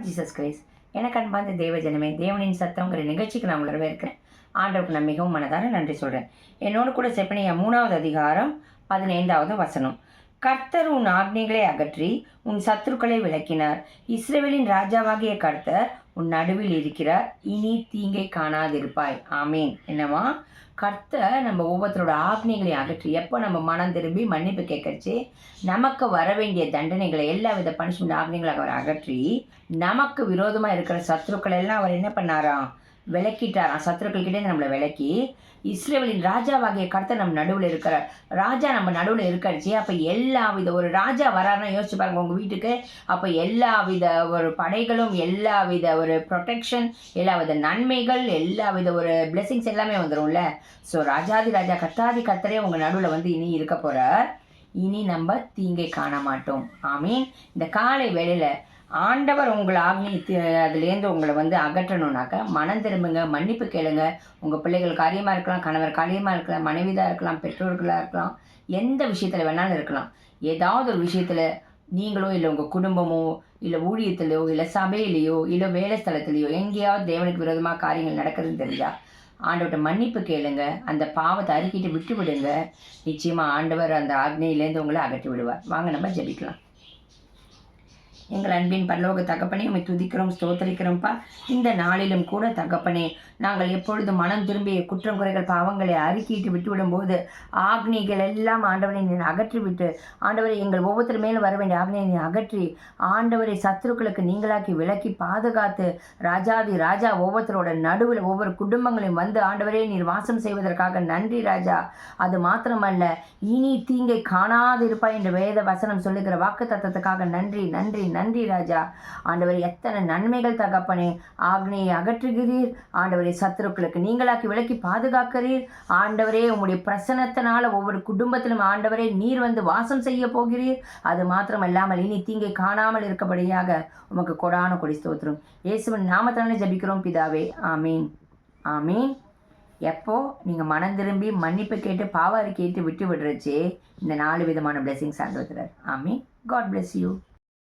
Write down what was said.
Lord Jesus Christ எனக்கு அன்பார்ந்த தேவ ஜனமே தேவனின் சத்தங்கிற நிகழ்ச்சிக்கு நான் உங்களை வரவேற்கிறேன். ஆண்டவருக்கு நான் மிகவும் மனதார நன்றி சொல்கிறேன் என்னோடு கூட செப்பனியா மூணாவது அதிகாரம் பதினைந்தாவது வசனம். கர்த்தர் உன் ஆக்னிகளை அகற்றி உன் சத்துருக்களை விளக்கினார். இஸ்ரேவேலின் ராஜாவாகிய கர்த்தர் உன் நடுவில் இருக்கிறார். இனி தீங்கை காணாதிருப்பாய். ஆமீன். என்னவா கர்த்தர் நம்ம ஒவ்வொருத்தரோட ஆக்னிகளை அகற்றி எப்போ நம்ம மனம் திரும்பி மன்னிப்பு கேட்கறச்சு நமக்கு வர வேண்டிய தண்டனைகளை எல்லா வித பனிஷ்மெண்ட் ஆக்னிகளை அவர் அகற்றி நமக்கு விரோதமாக இருக்கிற சத்துருக்கள் எல்லாம் அவர் என்ன பண்ணாராம்? விளக்கிட்டாராம் சத்துருக்கள் கிட்டே நம்மளை விளக்கி இஸ்ரேலின் ராஜாவாகிய கர்த்தர் நம்ம நடுவில் இருக்கிற ராஜா நம்ம நடுவில் இருக்காச்சு அப்போ எல்லா வித ஒரு ராஜா வராருன்னா யோசிச்சு பாருங்க உங்கள் வீட்டுக்கு. அப்போ எல்லா வித ஒரு படைகளும் எல்லா வித ஒரு ப்ரொடெக்ஷன் எல்லா வித நன்மைகள் எல்லா வித ஒரு பிளெஸிங்ஸ் எல்லாமே வந்துடும்ல ஸோ ராஜாதி ராஜா கத்தாதி கர்த்தரே உங்கள் நடுவில் வந்து இனி இருக்க போகிறார் இனி நம்ம தீங்கை காண மாட்டோம். ஆமீன். இந்த காலை வேளையில் ஆண்டவர் உங்களை ஆக்னி அதுலேருந்து உங்களை வந்து அகற்றணும்னாக்க மனம் திரும்புங்க மன்னிப்பு கேளுங்க. உங்கள் பிள்ளைகள் காரியமாக இருக்கலாம் கணவர் காரியமாக இருக்கலாம் மனைவிதாக இருக்கலாம் பெற்றோர்களாக இருக்கலாம் எந்த விஷயத்தில் வேணாலும் இருக்கலாம். ஏதாவது ஒரு விஷயத்தில் நீங்களோ இல்லை உங்கள் குடும்பமோ இல்லை ஊழியத்திலையோ இல்லை சபையிலையோ இல்லை வேலை ஸ்தலத்திலையோ எங்கேயாவது தேவனுக்கு விரோதமாக காரியங்கள் நடக்கிறதுன்னு தெரிஞ்சா ஆண்டவர்கிட்ட மன்னிப்பு கேளுங்க. அந்த பாவத்தை அறிக்கிட்டு விட்டு விடுங்க நிச்சயமாக ஆண்டவர் அந்த ஆக்னையிலேருந்து உங்களை அகற்றி விடுவார் வாங்க நம்ம ஜெபிக்கலாம். எங்கள் அன்பின் பல்லோக தகப்பனே உண்மை துதிக்கிறோம் ஸ்தோத்தரிக்கிறோம்ப்பா. இந்த நாளிலும் கூட தகப்பனே நாங்கள் எப்பொழுதும் மனம் திரும்பிய குற்றம் குறைகள் பாவங்களை அறிக்கிட்டு விட்டுவிடும்போது ஆக்னிகள் எல்லாம் ஆண்டவரை நீ அகற்றி விட்டு ஆண்டவரை எங்கள் ஒவ்வொருத்தர் மேலும் வர வேண்டிய ஆக்னியை நீ அகற்றி ஆண்டவரை சத்துருக்களுக்கு நீங்களாக்கி விலக்கி பாதுகாத்து ராஜாதி ராஜா ஒவ்வொருத்தரோட நடுவில் ஒவ்வொரு குடும்பங்களையும் வந்து ஆண்டவரே நீர் வாசம் செய்வதற்காக நன்றி ராஜா. அது மாத்திரமல்ல இனி தீங்கை காணாதிருப்பாய் என்ற வேத வசனம் சொல்லுகிற வாக்கு தத்துவத்துக்காக நன்றி நன்றி நன்றி. நன்றி ராஜா. ஆண்டவர் எத்தனை நன்மைகள் தகப்பனே. ஆக்னியை அகற்றுகிறீர். ஆண்டவரை சத்துருக்களுக்கு நீங்களாக்கி விலக்கி பாதுகாக்கிறீர். ஆண்டவரே உங்களுடைய பிரசனத்தினால ஒவ்வொரு குடும்பத்திலும் ஆண்டவரே நீர் வந்து வாசம் செய்ய போகிறீர். அது மாத்திரமல்லாமல் இனி தீங்கை காணாமல் இருக்கபடியாக உமக்கு கொடான கொடி ஸ்தோத்திரம். இயேசுவின் நாமத்தினாலே ஜபிக்கிறோம் பிதாவே. ஆமீன். ஆமீன். எப்போ நீங்கள் மனம் திரும்பி மன்னிப்பு கேட்டு பாவாறு கேட்டு விட்டு விடுறச்சே இந்த நாலு விதமான பிளெஸிங்ஸ் ஆண்டு ஆமீன். God bless you